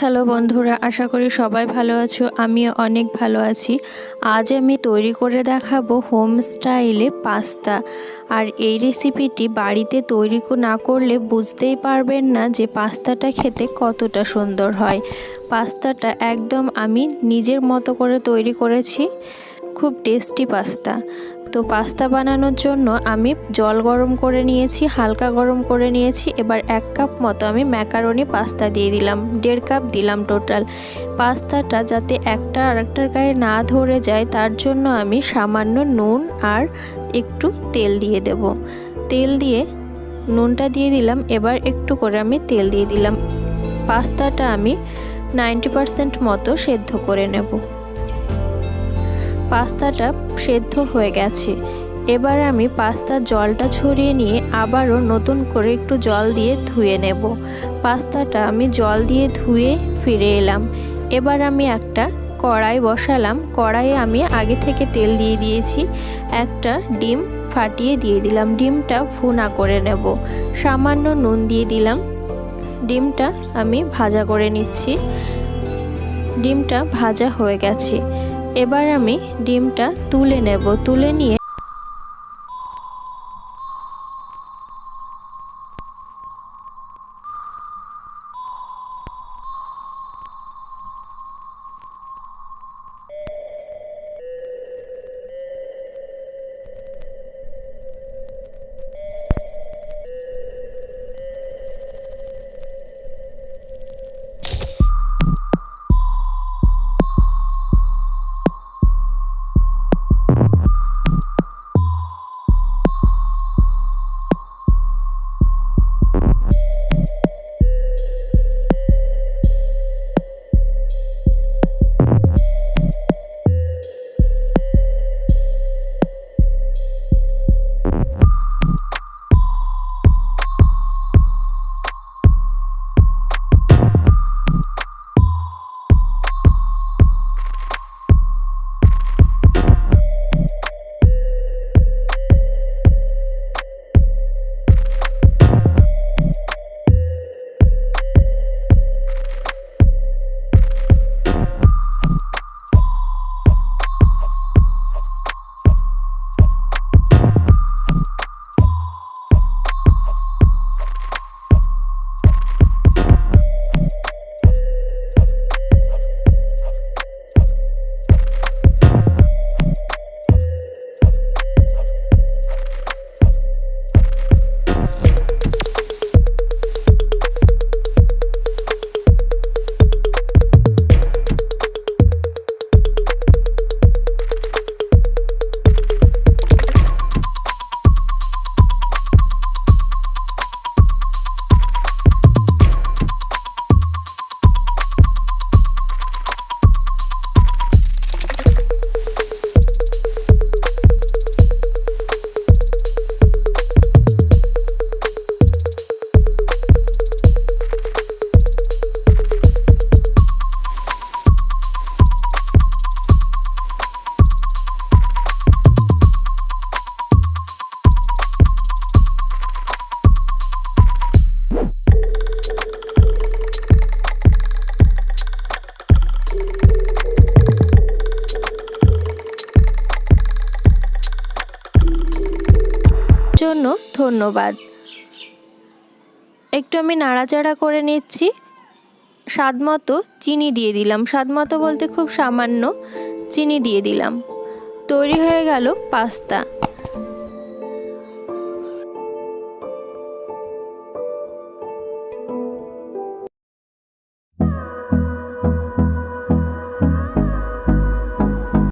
Hello বন্ধুরা, আশা করি সবাই ভালো আছো, আমিও অনেক ভালো আছি। আজ আমি তৈরি করে দেখাবো হোম স্টাইলে পাস্তা। আর এই রেসিপিটি বাড়িতে তৈরি না করলে বুঝতেই পারবেন না যে পাস্তাটা খেতে কতটা সুন্দর হয়। পাস্তাটা একদম আমি নিজের মতো করে তৈরি করেছি, খুব টেস্টি পাস্তা। তো পাস্তা বানানোর জন্য আমি জল গরম করে নিয়েছি, হালকা গরম করে নিয়েছি, এবার এক কাপ মতো আমি ম্যাকারনি পাস্তা দিয়ে দিলাম, দেড় কাপ দিলাম টোটাল। পাস্তাটা যাতে একটা আরেকটার গায়ে না ধরে যায়, তার জন্য আমি সামান্য নুন আর একটু তেল দিয়ে দেব। তেল দিয়ে নুনটা দিয়ে দিলাম, এবার একটু করে আমি তেল দিয়ে দিলাম। পাস্তাটা আমি নাইনটি পারসেন্ট মতো সেদ্ধ করে নেব। পাস্তাটা সেদ্ধ হয়ে গেছে। এবার আমি পাস্তার জলটা ছড়িয়ে নিয়ে আবারও নতুন করে একটু জল দিয়ে ধুয়ে নেব। পাস্তাটা আমি জল দিয়ে ধুয়ে ফিরে এলাম। এবার আমি একটা কড়াই বসালাম। কড়াইয়ে আমি আগে থেকে তেল দিয়ে দিয়েছি। একটা ডিম ফাটিয়ে দিয়ে দিলাম। ডিমটা ভুনা করে নেব। সামান্য নুন দিয়ে দিলাম। ডিমটা আমি ভাজা করে নিচ্ছি। ডিমটা ভাজা হয়ে গেছে। এবার আমি ডিমটা তুলে নেব তুলে নিয়ে ধন্যবাদ। একটু আমি নাড়াচাড়া করে নিচ্ছি। স্বাদ মতো চিনি দিয়ে দিলাম। স্বাদ মতো বলতে খুব সামান্য চিনি দিয়ে দিলাম। তৈরি হয়ে গেল পাস্তা।